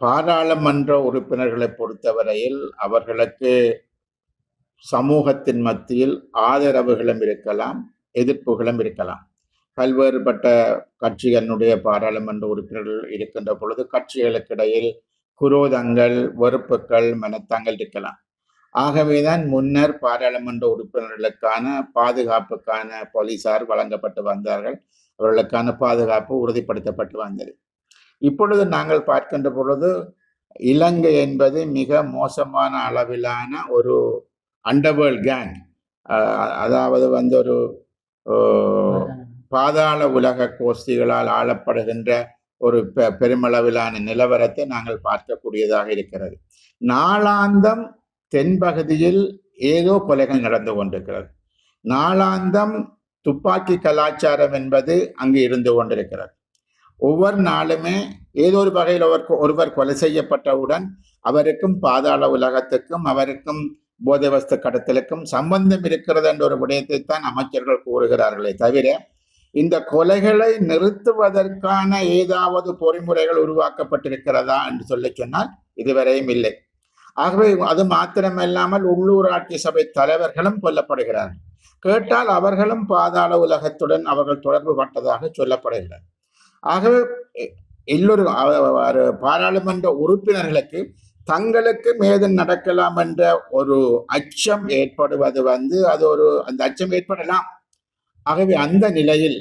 பாராளுமன்ற உறுப்பினர்களை பொறுத்தவரையில் அவர்களுக்கு சமூகத்தின் மத்தியில் ஆதரவுகளும் இருக்கலாம் எதிர்ப்புகளும் இருக்கலாம். பல்வேறுபட்ட கட்சிகளுடைய பாராளுமன்ற உறுப்பினர்கள் இருக்கின்ற பொழுது கட்சிகளுக்கு இடையில் குரோதங்கள் வெறுப்புகள் மனத்தங்கள் இருக்கலாம். ஆகவேதான் முன்னர் பாராளுமன்ற உறுப்பினர்களுக்கான பாதுகாப்புக்கான போலீசார் வழங்கப்பட்டு வந்தார்கள். அவர்களுக்கான பாதுகாப்பு உறுதிப்படுத்தப்பட்டு வந்தது. இப்பொழுது நாங்கள் பார்க்கின்ற பொழுது இலங்கை என்பது மிக மோசமான அளவிலான ஒரு அண்டர்வேர்ல்ட் கேங். அதாவது வந்து ஒரு பாதாள உலக கோஷ்டிகளால் ஆளப்படுகின்ற ஒரு பெ- பெருமளவிலான நிலவரத்தை நாங்கள் பார்க்கக்கூடியதாக இருக்கிறது. நாளாந்தம் தென்பகுதியில் ஏதோ கொலைகள் நடந்து கொண்டிருக்கிறது. நாளாந்தம் துப்பாக்கி கலாச்சாரம் என்பது அங்கு இருந்து கொண்டிருக்கிறது. ஒவ்வொரு நாளுமே ஏதோ ஒரு வகையில் ஒருவர் ஒருவர் கொலை செய்யப்பட்டவுடன் அவருக்கும் பாதாள உலகத்துக்கும் அவருக்கும் போதவஸ்து கடத்தலுக்கும் சம்பந்தம் இருக்கிறது என்ற ஒரு விடயத்தை தான் அமைச்சர்கள் கூறுகிறார்களே தவிர இந்த கொலைகளை நிறுத்துவதற்கான ஏதாவது பொறிமுறைகள் உருவாக்கப்பட்டிருக்கிறதா என்று சொல்லி சொன்னால் இதுவரையும் இல்லை. ஆகவே அது மாத்திரமல்லாமல் உள்ளூராட்சி சபை தலைவர்களும் கொல்லப்படுகிறார்கள். கேட்டால் அவர்களும் பாதாள உலகத்துடன் அவர்கள் தொடர்பு பட்டதாக சொல்லப்படுகிறது. ஆகவே எல்லோரும் பாராளுமன்ற உறுப்பினர்களுக்கு தங்களுக்கு மேது நடக்கலாம் என்ற ஒரு அச்சம் ஏற்படுவது வந்து அது ஒரு அந்த அச்சம் ஏற்படலாம். ஆகவே அந்த நிலையில்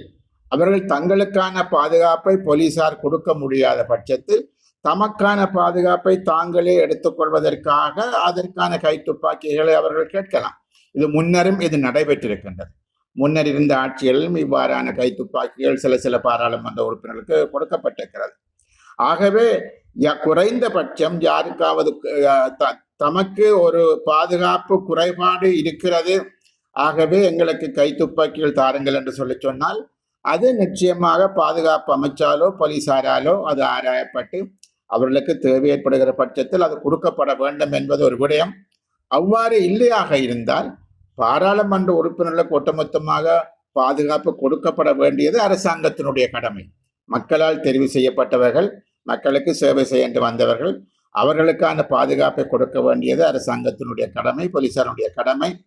அவர்கள் தங்களுக்கான பாதுகாப்பை போலீசார் கொடுக்க முடியாத பட்சத்தில் தமக்கான பாதுகாப்பை தாங்களே எடுத்துக்கொள்வதற்காக அதற்கான கைத்துப்பாக்கிகளை அவர்கள் கேட்கலாம். இது முன்னரும் இது நடைபெற்றிருக்கின்றது. முன்னர் இருந்த ஆட்சிகளிலும் இவ்வாறான கைத்துப்பாக்கிகள் சில சில பாராளுமன்ற உறுப்பினர்களுக்கு கொடுக்கப்பட்டிருக்கிறது. ஆகவே ய- குறைந்தபட்சம் யாருக்காவது த- தமக்கு ஒரு பாதுகாப்பு குறைபாடு இருக்கிறது. ஆகவே எங்களுக்கு கைத்துப்பாக்கிகள் தாருங்கள் என்று சொல்லி சொன்னால் அது நிச்சயமாக பாதுகாப்பு அமைச்சாலோ போலீசாராலோ அது ஆராயப்பட்டு அவர்களுக்கு தேவை ஏற்படுகிற பட்சத்தில் அது கொடுக்கப்பட வேண்டும் என்பது ஒரு விடயம். அவ்வாறு இல்லையாக இருந்தால் பாராளுமன்ற உறுப்பினர்களுக்கு ஒட்டுமொத்தமாக பாதுகாப்பு கொடுக்கப்பட வேண்டியது அரசாங்கத்தினுடைய கடமை. மக்களால் தெரிவு செய்யப்பட்டவர்கள் மக்களுக்கு சேவை செய்ய வந்தவர்கள் அவர்களுக்கான பாதுகாப்பை கொடுக்க வேண்டியது அரசாங்கத்தினுடைய கடமை போலீசாருடைய கடமை.